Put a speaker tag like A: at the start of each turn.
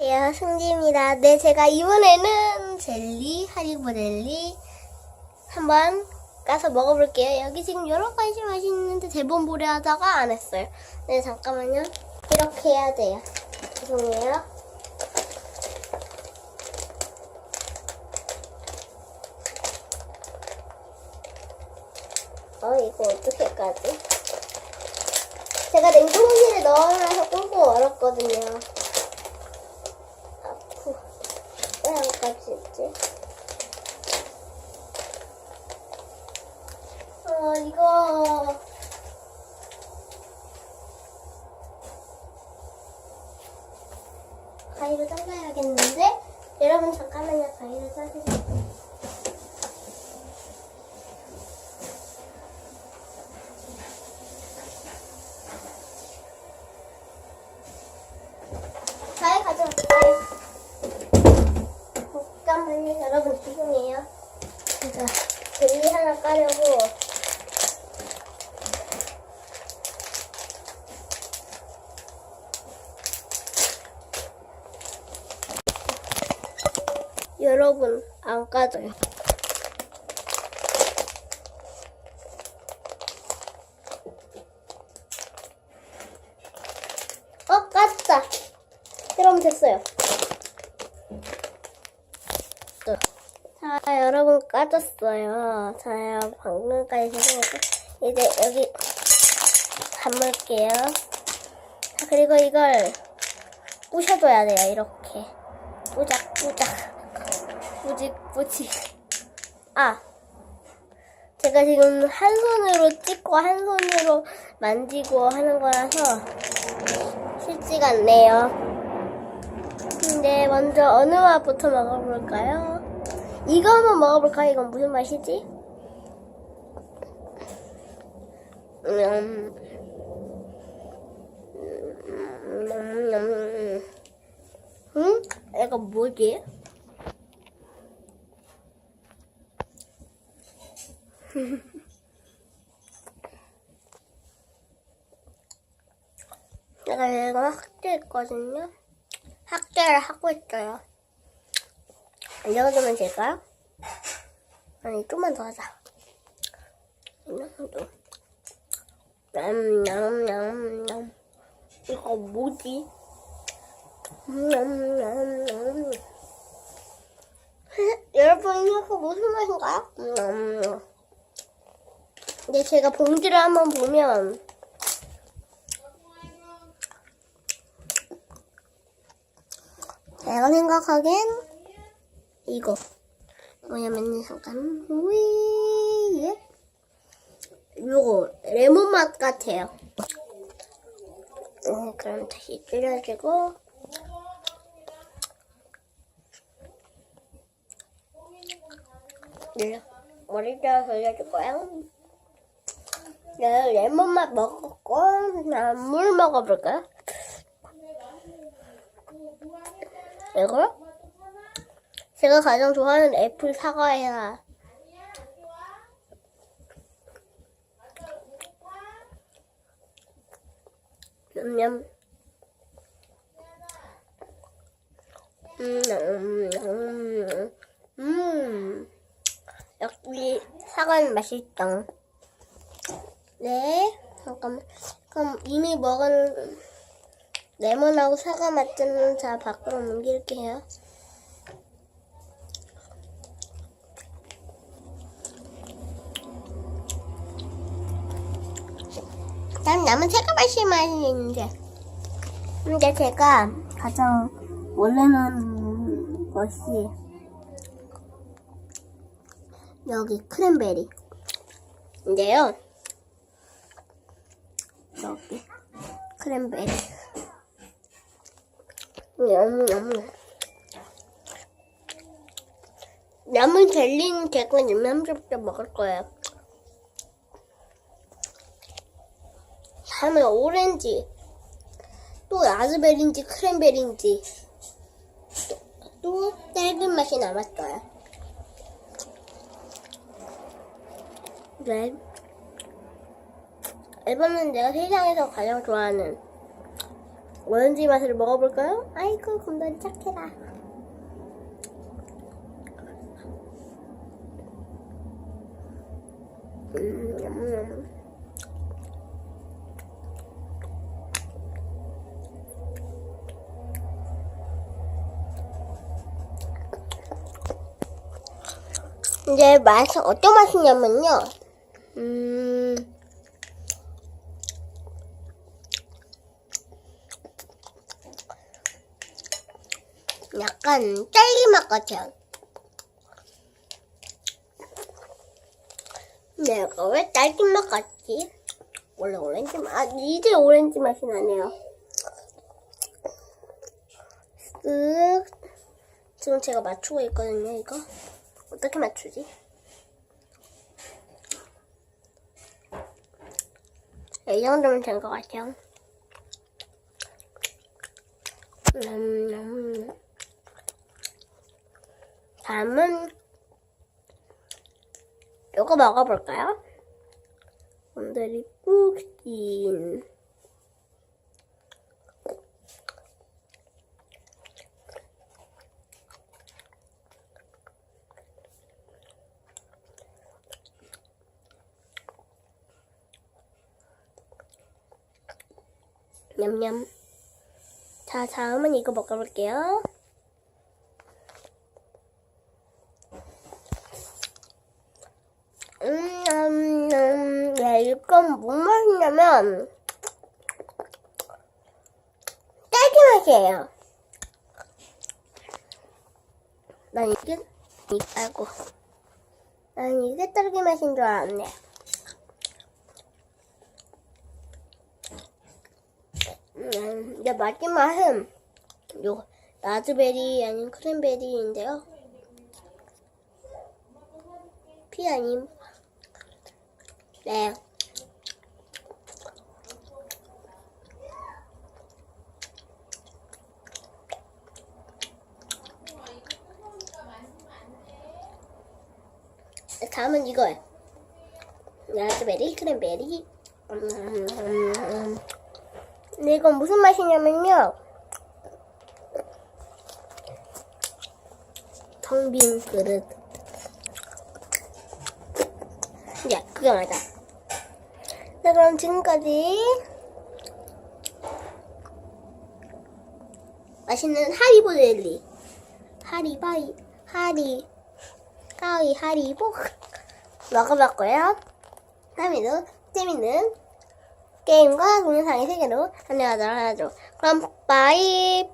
A: 안녕하세요, 승지입니다. 네, 제가 이번에는 젤리, 하리보 젤리 한번 까서 먹어볼게요. 여기 지금 여러 가지 맛이 있는데 대본 보려 하다가 안 했어요. 네, 잠깐만요. 이렇게 해야 돼요. 죄송해요. 어, 이거 어떻게 까지? 제가 냉동실에 넣어놔서 꽁꽁 얼었거든요. 아프. 왜안 까지지? 어, 이거. 가위로 잘라야겠는데? 여러분, 잠깐만요. 가위로 자르세요. 가위 가져왔어요. 잠깐만요. 여러분, 죄송해요. 제가 젤리 하나 까려고. 여러분, 안 까져요. 어, 깠다. 그럼 됐어요. 또. 자, 여러분 까졌어요. 자, 방금까지 생각했고 이제 여기 담을게요. 자, 그리고 이걸 부셔줘야 돼요. 이렇게. 뿌작 뿌작. 뿌직 뿌직. 아. 제가 지금 한 손으로 찍고 한 손으로 만지고 하는 거라서 쉽지가 않네요. 먼저 어느 맛부터 먹어볼까요? 이거 한번 먹어볼까요? 이건 무슨 맛이지? 음, 음, 음, 이거 뭐지? 제가 이거 학교했거든요. 학교를 하고 있어요. 이 정도면 될까요? 아니, 좀만 더 하자. 이 정도. 냠냠냠냠. 이거 뭐지? 냠냠냠. 여러분, 이거 무슨 맛인가요? 냠. 근데 제가 봉지를 한번 보면 제가 생각하기엔 이거 뭐냐면 잠깐 위 요거 레몬 맛 같아요. 네, 그럼 다시 줄여주고 네, 머리 좀 돌려줄 거야. 네, 레몬 맛 먹었고 그다음 물 먹어볼까요? 이거? 제가 가장 좋아하는 애플 사과야. 냠냠. 음, 음, 음, 음. 역시 사과는 맛있다. 네, 잠깐만. 그럼 이미 먹은 레몬하고 사과 맛은 자 밖으로 옮길게요. 다음 남은 사과 맛이 많이 있는데. 근데 제가 가장 원래는 것이 여기 크랜베리. 인데요. 여기 크랜베리. 남은 젤리는 제가 냠냠부터 먹을 거예요. 다음에 오렌지, 또 라즈베리인지 크랜베리인지, 또, 또 딸기 맛이 남았어요. 네. 앨범은 내가 세상에서 가장 좋아하는 오렌지 맛을 먹어볼까요? 아이고 곰돌이 착해라. 음, 음. 이제 맛은 어떤 맛이냐면요. 음, 약간 딸기 맛 같아요. 내가 왜 딸기 맛 같지? 원래 오렌지 맛, 아, 이제 오렌지 맛이 나네요. 쓱. 지금 제가 맞추고 있거든요, 이거. 어떻게 맞추지? 이 정도면 된 것 같아요. 음, 음. 다음은 이거 먹어볼까요? 오늘이 푸딘 냠냠. 자 다음은 이거 먹어볼게요 음, 음, 음, 네, 이건 뭔 맛이냐면, 딸기 맛이에요. 난 이게, 이, 아이고. 난 이게 딸기 맛인 줄 알았네. 음, 이제 마지막은, 요, 라즈베리 아닌 크랜베리인데요. 피 아님 네. 다음은 이거예요. 라즈베리, 크랜베리. 근데 이건 무슨 맛이냐면요. 텅 빈 그릇. 야, 그게 맞아. 네, 그럼 지금까지 맛있는 하리보 젤리. 하리바이, 하리, 가위, 하리보. 먹어봤고요. 다음에도 재밌는 게임과 동영상의 세계로 안녕하도록. 그럼, 빠이!